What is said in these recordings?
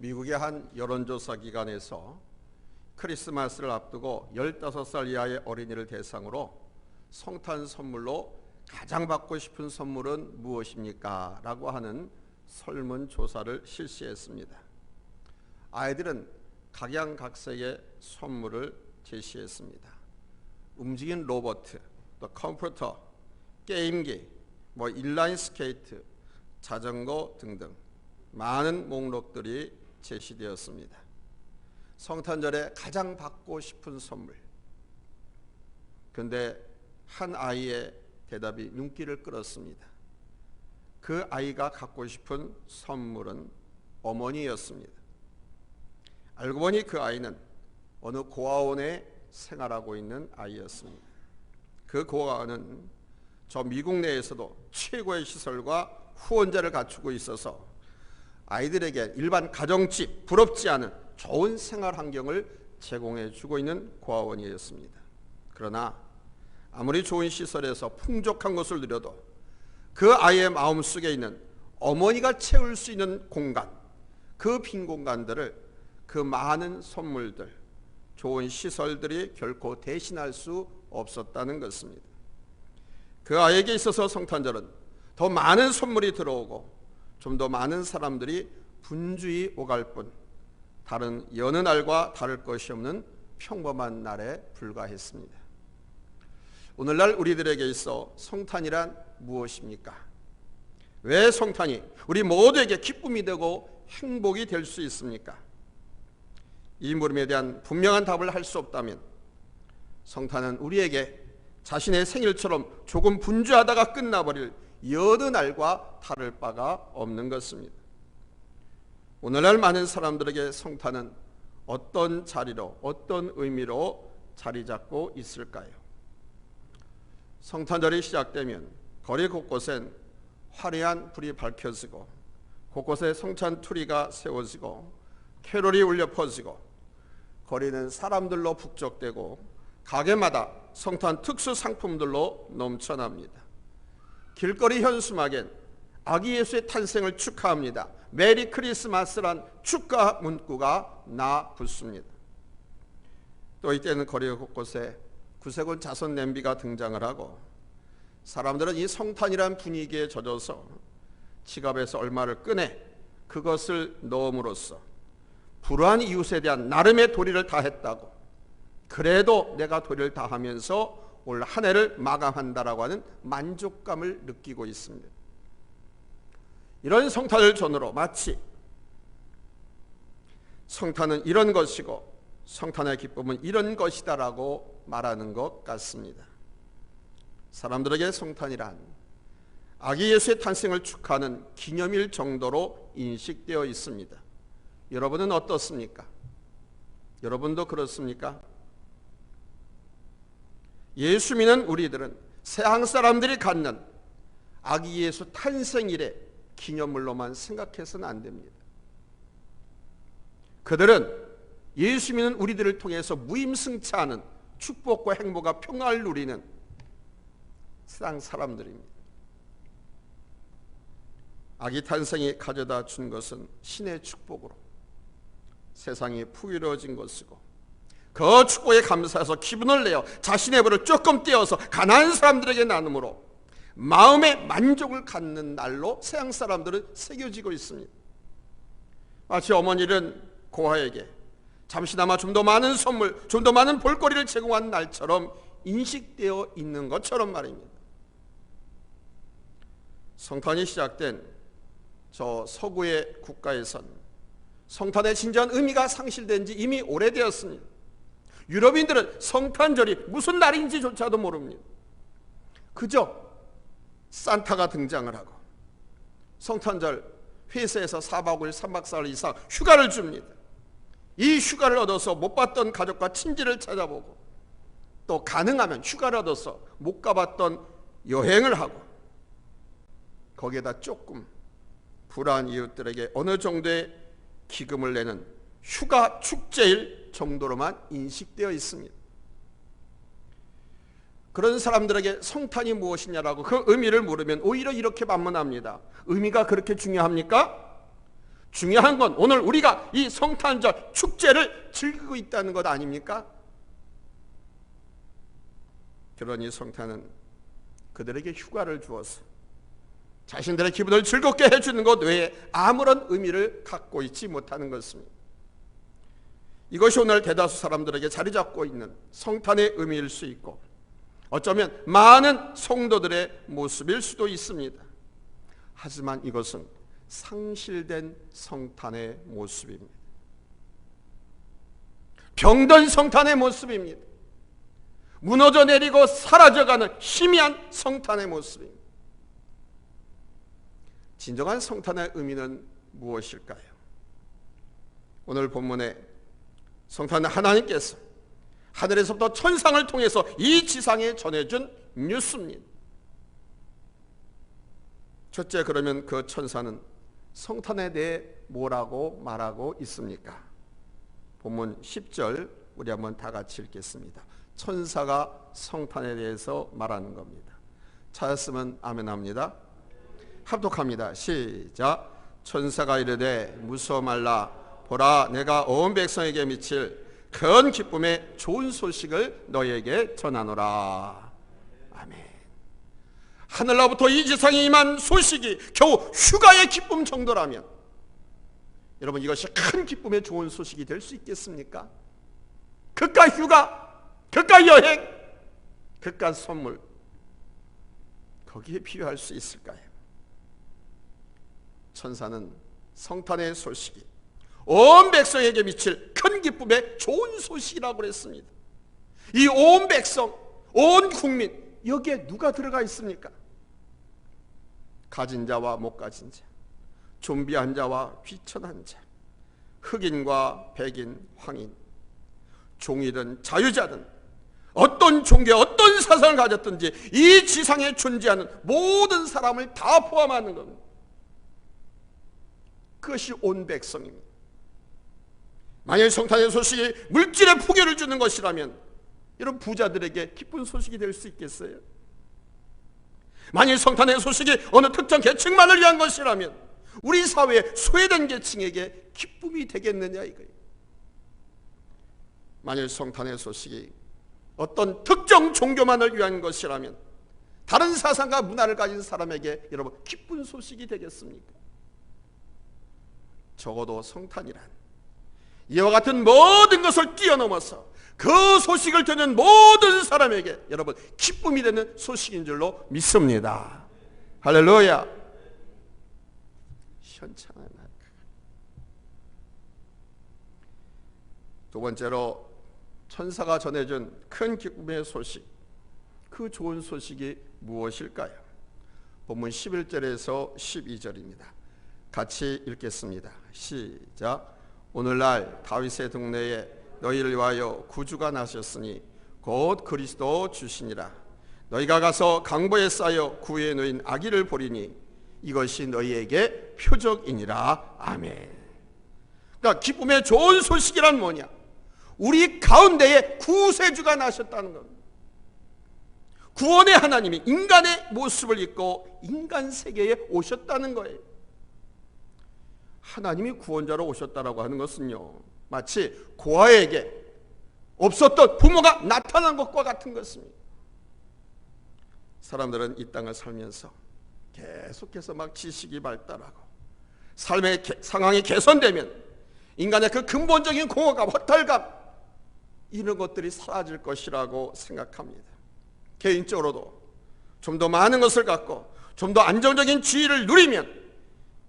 미국의 한 여론조사 기관에서 크리스마스를 앞두고 15살 이하의 어린이를 대상으로 성탄 선물로 가장 받고 싶은 선물은 무엇입니까? 라고 하는 설문조사를 실시했습니다. 아이들은 각양각색의 선물을 제시했습니다. 움직인 로봇, 또 컴퓨터, 게임기, 뭐 인라인 스케이트, 자전거 등등 많은 목록들이 제시되었습니다. 성탄절에 가장 받고 싶은 선물. 근데 한 아이의 대답이 눈길을 끌었습니다. 그 아이가 갖고 싶은 선물은 어머니였습니다. 알고 보니 그 아이는 어느 고아원에 생활하고 있는 아이였습니다. 그 고아원은 저 미국 내에서도 최고의 시설과 후원자를 갖추고 있어서 아이들에게 일반 가정집 부럽지 않은 좋은 생활 환경을 제공해 주고 있는 고아원이었습니다. 그러나 아무리 좋은 시설에서 풍족한 것을 누려도 그 아이의 마음 속에 있는 어머니가 채울 수 있는 공간, 그 빈 공간들을 그 많은 선물들, 좋은 시설들이 결코 대신할 수 없었다는 것입니다. 그 아이에게 있어서 성탄절은 더 많은 선물이 들어오고 좀 더 많은 사람들이 분주히 오갈 뿐 다른 여느 날과 다를 것이 없는 평범한 날에 불과했습니다. 오늘날 우리들에게 있어 성탄이란 무엇입니까? 왜 성탄이 우리 모두에게 기쁨이 되고 행복이 될 수 있습니까? 이 물음에 대한 분명한 답을 할 수 없다면 성탄은 우리에게 자신의 생일처럼 조금 분주하다가 끝나버릴 여느 날과 다를 바가 없는 것입니다. 오늘날 많은 사람들에게 성탄은 어떤 자리로 어떤 의미로 자리 잡고 있을까요? 성탄절이 시작되면 거리 곳곳엔 화려한 불이 밝혀지고 곳곳에 성찬 투리가 세워지고 캐롤이 울려 퍼지고 거리는 사람들로 북적대고 가게마다 성탄 특수 상품들로 넘쳐납니다. 길거리 현수막엔 아기 예수의 탄생을 축하합니다. 메리 크리스마스란 축가 문구가 나 붙습니다. 또 이때는 거리 곳곳에 구색원 자선 냄비가 등장을 하고 사람들은 이 성탄이란 분위기에 젖어서 지갑에서 얼마를 꺼내 그것을 넣음으로써 불우한 이웃에 대한 나름의 도리를 다했다고 그래도 내가 도리를 다하면서 올 한 해를 마감한다라고 하는 만족감을 느끼고 있습니다. 이런 성탄을 전후로 마치 성탄은 이런 것이고 성탄의 기쁨은 이런 것이다라고 말하는 것 같습니다. 사람들에게 성탄이란 아기 예수의 탄생을 축하하는 기념일 정도로 인식되어 있습니다. 여러분은 어떻습니까? 여러분도 그렇습니까? 예수 믿는 우리들은 세상 사람들이 갖는 아기 예수 탄생일의 기념물로만 생각해서는 안 됩니다. 그들은 예수 믿는 우리들을 통해서 무임승차하는 축복과 행복과 평화를 누리는 세상 사람들입니다. 아기 탄생이 가져다 준 것은 신의 축복으로 세상이 풍요로워진 것이고 그 축복에 감사해서 기분을 내어 자신의 벌을 조금 떼어서 가난한 사람들에게 나눔으로 마음의 만족을 갖는 날로 세상 사람들은 새겨지고 있습니다. 마치 어머니는 고아에게 잠시나마 좀 더 많은 선물, 좀 더 많은 볼거리를 제공한 날처럼 인식되어 있는 것처럼 말입니다. 성탄이 시작된 저 서구의 국가에선 성탄의 진정한 의미가 상실된 지 이미 오래되었습니다. 유럽인들은 성탄절이 무슨 날인지조차도 모릅니다. 그저 산타가 등장을 하고 성탄절 회사에서 4박 5일 3박 4일 이상 휴가를 줍니다. 이 휴가를 얻어서 못 봤던 가족과 친지를 찾아보고 또 가능하면 휴가를 얻어서 못 가봤던 여행을 하고 거기에다 조금 불안한 이웃들에게 어느 정도의 기금을 내는 휴가 축제일 정도로만 인식되어 있습니다. 그런 사람들에게 성탄이 무엇이냐라고 그 의미를 물으면 오히려 이렇게 반문합니다. 의미가 그렇게 중요합니까? 중요한 건 오늘 우리가 이 성탄절 축제를 즐기고 있다는 것 아닙니까? 그러니 성탄은 그들에게 휴가를 주어서 자신들의 기분을 즐겁게 해주는 것 외에 아무런 의미를 갖고 있지 못하는 것입니다. 이것이 오늘 대다수 사람들에게 자리 잡고 있는 성탄의 의미일 수 있고 어쩌면 많은 성도들의 모습일 수도 있습니다. 하지만 이것은 상실된 성탄의 모습입니다. 병든 성탄의 모습입니다. 무너져 내리고 사라져가는 희미한 성탄의 모습입니다. 진정한 성탄의 의미는 무엇일까요? 오늘 본문에 성탄 하나님께서 하늘에서부터 천상을 통해서 이 지상에 전해준 뉴스입니다. 첫째 그러면 그 천사는 성탄에 대해 뭐라고 말하고 있습니까? 본문 10절 우리 한번 다 같이 읽겠습니다. 천사가 성탄에 대해서 말하는 겁니다. 찾았으면 아멘 합니다. 합독합니다. 시작. 천사가 이르되 무서워 말라 보라 내가 온 백성에게 미칠 큰 기쁨의 좋은 소식을 너에게 전하노라. 아멘. 하늘로부터 이 지상에 임한 소식이 겨우 휴가의 기쁨 정도라면 여러분 이것이 큰 기쁨의 좋은 소식이 될 수 있겠습니까? 그깟 휴가, 그깟 여행, 그깟 선물 거기에 비유할 수 있을까요? 천사는 성탄의 소식이 온 백성에게 미칠 큰 기쁨의 좋은 소식이라고 그랬습니다. 이 온 백성, 온 국민 여기에 누가 들어가 있습니까? 가진 자와 못 가진 자, 좀비한 자와 귀천한 자, 흑인과 백인, 황인, 종이든 자유자든 어떤 종교, 어떤 사상을 가졌든지 이 지상에 존재하는 모든 사람을 다 포함하는 겁니다. 그것이 온 백성입니다. 만약 성탄의 소식이 물질의 풍요를 주는 것이라면 이런 부자들에게 기쁜 소식이 될 수 있겠어요? 만일 성탄의 소식이 어느 특정 계층만을 위한 것이라면 우리 사회의 소외된 계층에게 기쁨이 되겠느냐 이거예요. 만일 성탄의 소식이 어떤 특정 종교만을 위한 것이라면 다른 사상과 문화를 가진 사람에게 여러분 기쁜 소식이 되겠습니까? 적어도 성탄이란 이와 같은 모든 것을 뛰어넘어서 그 소식을 듣는 모든 사람에게 여러분 기쁨이 되는 소식인 줄로 믿습니다. 할렐루야. 현찬한 두 번째로 천사가 전해준 큰 기쁨의 소식. 그 좋은 소식이 무엇일까요? 본문 11절에서 12절입니다. 같이 읽겠습니다. 시작. 오늘날 다윗의 동네에 너희를 위하여 구주가 나셨으니 곧 그리스도 주시니라. 너희가 가서 강보에 쌓여 구해 놓인 아기를 보리니 이것이 너희에게 표적이니라. 아멘. 그러니까 기쁨의 좋은 소식이란 뭐냐? 우리 가운데에 구세주가 나셨다는 겁니다. 구원의 하나님이 인간의 모습을 입고 인간 세계에 오셨다는 거예요. 하나님이 구원자로 오셨다라고 하는 것은요. 마치 고아에게 없었던 부모가 나타난 것과 같은 것입니다. 사람들은 이 땅을 살면서 계속해서 막 지식이 발달하고 삶의 개, 상황이 개선되면 인간의 그 근본적인 공허감, 허탈감 이런 것들이 사라질 것이라고 생각합니다. 개인적으로도 좀 더 많은 것을 갖고 좀 더 안정적인 지위를 누리면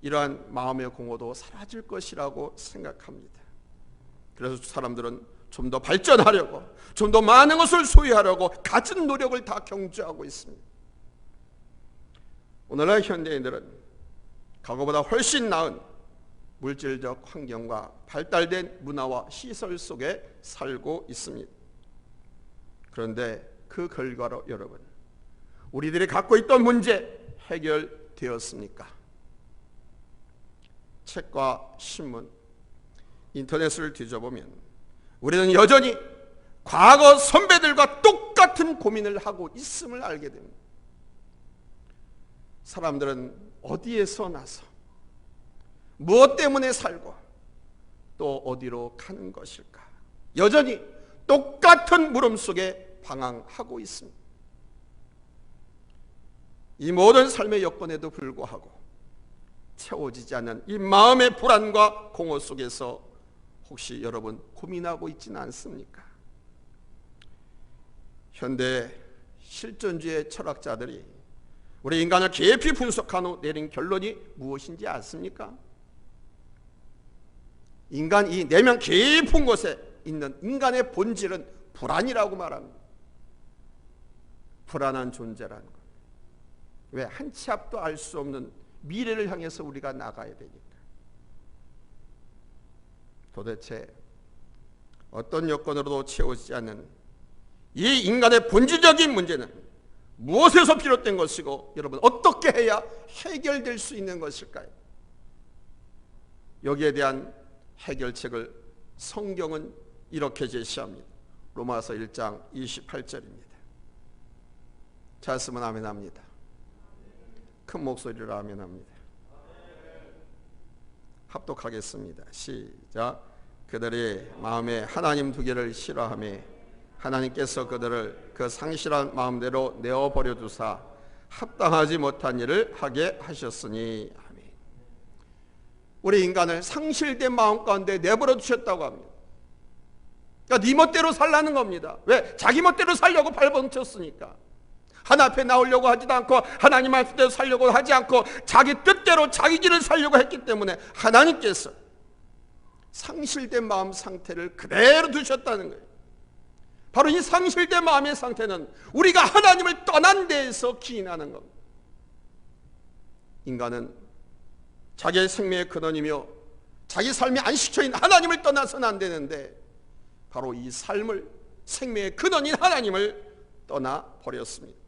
이러한 마음의 공허도 사라질 것이라고 생각합니다. 그래서 사람들은 좀 더 발전하려고 좀 더 많은 것을 소유하려고 갖은 노력을 다 경주하고 있습니다. 오늘날 현대인들은 과거보다 훨씬 나은 물질적 환경과 발달된 문화와 시설 속에 살고 있습니다. 그런데 그 결과로 여러분 우리들이 갖고 있던 문제 해결되었습니까? 책과 신문, 인터넷을 뒤져보면 우리는 여전히 과거 선배들과 똑같은 고민을 하고 있음을 알게 됩니다. 사람들은 어디에서 나서 무엇 때문에 살고 또 어디로 가는 것일까? 여전히 똑같은 물음 속에 방황하고 있습니다. 이 모든 삶의 여건에도 불구하고 채워지지 않는 이 마음의 불안과 공허 속에서 혹시 여러분 고민하고 있지는 않습니까? 현대 실존주의 철학자들이 우리 인간을 깊이 분석한 후 내린 결론이 무엇인지 아십니까? 인간 이 내면 깊은 곳에 있는 인간의 본질은 불안이라고 말합니다. 불안한 존재라는 것. 왜? 한 치 앞도 알 수 없는 미래를 향해서 우리가 나가야 되니까. 도대체 어떤 여건으로도 채워지지 않는 이 인간의 본질적인 문제는 무엇에서 비롯된 것이고 여러분 어떻게 해야 해결될 수 있는 것일까요? 여기에 대한 해결책을 성경은 이렇게 제시합니다. 로마서 1장 28절입니다. 잘 쓰면 아멘 합니다. 큰 목소리로 아멘 합니다. 합독하겠습니다. 시작. 그들이 마음에 하나님 두 개를 싫어하며 하나님께서 그들을 그 상실한 마음대로 내어 버려 두사 합당하지 못한 일을 하게 하셨으니 아멘. 우리 인간을 상실된 마음 가운데 내버려 두셨다고 합니다. 그러니까 네 멋대로 살라는 겁니다. 왜? 자기 멋대로 살려고 발버둥쳤으니까. 하나 앞에 나오려고 하지도 않고 하나님 말씀대로 살려고 하지 않고 자기 뜻대로 자기 길을 살려고 했기 때문에 하나님께서 상실된 마음 상태를 그대로 두셨다는 거예요. 바로 이 상실된 마음의 상태는 우리가 하나님을 떠난 데에서 기인하는 겁니다. 인간은 자기의 생명의 근원이며 자기 삶이 안식처인 하나님을 떠나서는 안 되는데 바로 이 삶을 생명의 근원인 하나님을 떠나 버렸습니다.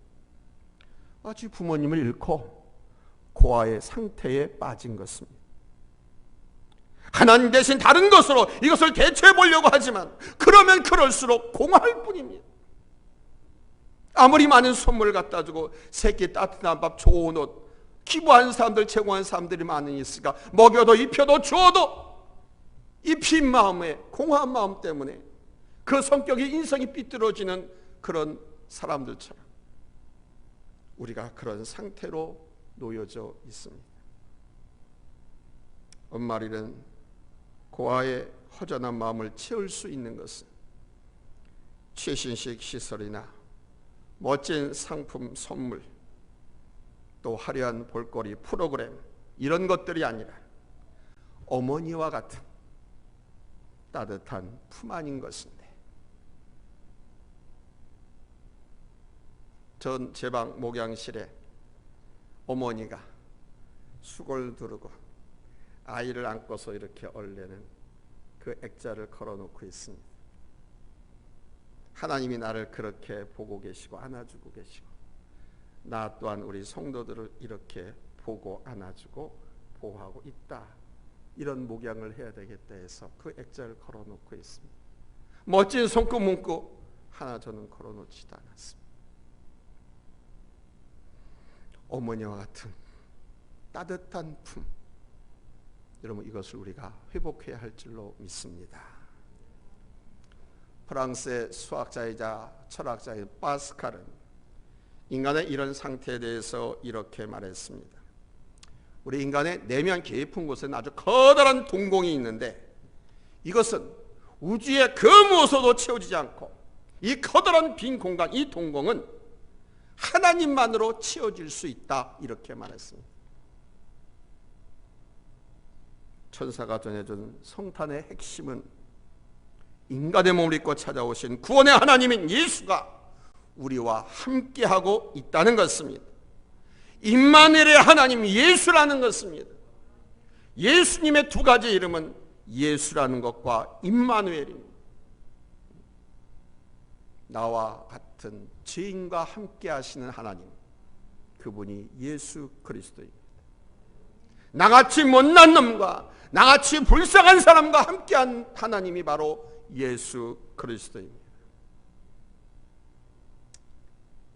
마치 부모님을 잃고 고아의 상태에 빠진 것입니다. 하나님 대신 다른 것으로 이것을 대체해 보려고 하지만 그러면 그럴수록 공허할 뿐입니다. 아무리 많은 선물 갖다 주고 새끼 따뜻한 밥 좋은 옷 기부한 사람들 제공한 사람들이 많이 있으니까 먹여도 입혀도 주어도 이빈 마음에 공허한 마음 때문에 그 성격이 인성이 삐뚤어지는 그런 사람들처럼 우리가 그런 상태로 놓여져 있습니다. 엄마리는 고아의 허전한 마음을 채울 수 있는 것은 최신식 시설이나 멋진 상품 선물 또 화려한 볼거리 프로그램 이런 것들이 아니라 어머니와 같은 따뜻한 품 안인 것인데 전 제방 목양실에 어머니가 수골 두르고 아이를 안고서 이렇게 얼레는 그 액자를 걸어놓고 있습니다. 하나님이 나를 그렇게 보고 계시고 안아주고 계시고 나 또한 우리 성도들을 이렇게 보고 안아주고 보호하고 있다. 이런 목양을 해야 되겠다 해서 그 액자를 걸어놓고 있습니다. 멋진 손금 문구 하나 저는 걸어놓지도 않았습니다. 어머니와 같은 따뜻한 품 여러분 이것을 우리가 회복해야 할 줄로 믿습니다. 프랑스의 수학자이자 철학자인 파스칼은 인간의 이런 상태에 대해서 이렇게 말했습니다. 우리 인간의 내면 깊은 곳에는 아주 커다란 동공이 있는데 이것은 우주의 그 무엇으로도 채워지지 않고 이 커다란 빈 공간, 이 동공은 하나님만으로 채워질 수 있다 이렇게 말했습니다. 천사가 전해준 성탄의 핵심은 인간의 몸을 입고 찾아오신 구원의 하나님인 예수가 우리와 함께하고 있다는 것입니다. 임마누엘의 하나님 예수라는 것입니다. 예수님의 두 가지 이름은 예수라는 것과 임마누엘입니다. 나와 같 은 죄인과 함께 하시는 하나님 그분이 예수 그리스도입니다. 나같이 못난 놈과 나같이 불쌍한 사람과 함께한 하나님이 바로 예수 그리스도입니다.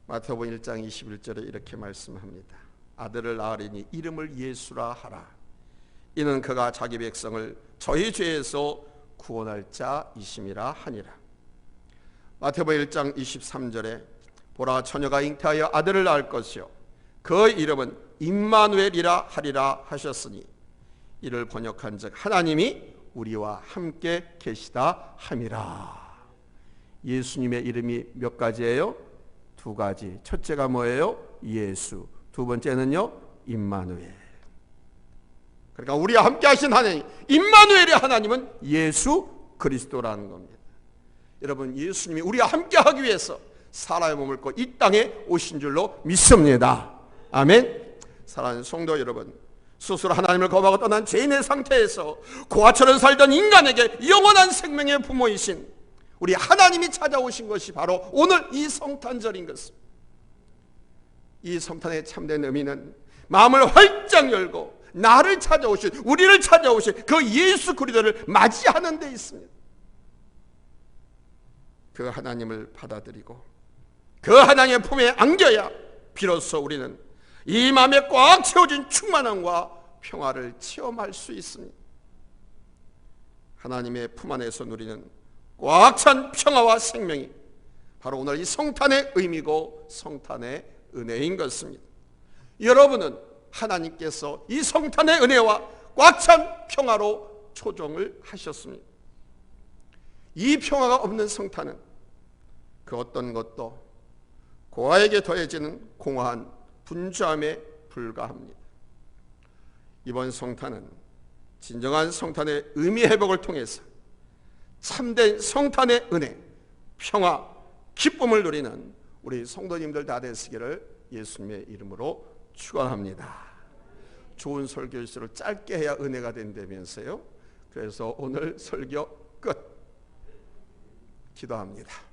마태복음 1장 21절에 이렇게 말씀합니다. 아들을 낳으리니 이름을 예수라 하라. 이는 그가 자기 백성을 저희 죄에서 구원할 자이심이라 하니라. 마태복음 1장 23절에 보라 처녀가 잉태하여 아들을 낳을 것이요 그 이름은 임마누엘이라 하리라 하셨으니 이를 번역한즉 하나님이 우리와 함께 계시다 함이라. 예수님의 이름이 몇 가지예요? 두 가지. 첫째가 뭐예요? 예수. 두 번째는요? 임마누엘. 그러니까 우리와 함께 하신 하나님, 임마누엘의 하나님은 예수 그리스도라는 겁니다. 여러분, 예수님이 우리와 함께 하기 위해서 사람의 몸을 입고 이 땅에 오신 줄로 믿습니다. 아멘. 사랑하는 성도 여러분, 스스로 하나님을 거부하고 떠난 죄인의 상태에서 고아처럼 살던 인간에게 영원한 생명의 부모이신 우리 하나님이 찾아오신 것이 바로 오늘 이 성탄절인 것입니다. 이 성탄의 참된 의미는 마음을 활짝 열고 나를 찾아오신 우리를 찾아오신 그 예수 그리스도를 맞이하는 데 있습니다. 그 하나님을 받아들이고 그 하나님의 품에 안겨야 비로소 우리는 이 마음에 꽉 채워진 충만함과 평화를 체험할 수 있습니다. 하나님의 품 안에서 누리는 꽉 찬 평화와 생명이 바로 오늘 이 성탄의 의미고 성탄의 은혜인 것입니다. 여러분은 하나님께서 이 성탄의 은혜와 꽉 찬 평화로 초종을 하셨습니다. 이 평화가 없는 성탄은 그 어떤 것도 고아에게 더해지는 공허한 분주함에 불과합니다. 이번 성탄은 진정한 성탄의 의미 회복을 통해서 참된 성탄의 은혜, 평화, 기쁨을 누리는 우리 성도님들 다 되시기를 예수님의 이름으로 축원합니다. 좋은 설교일수록 짧게 해야 은혜가 된다면서요. 그래서 오늘 설교 끝. 기도합니다.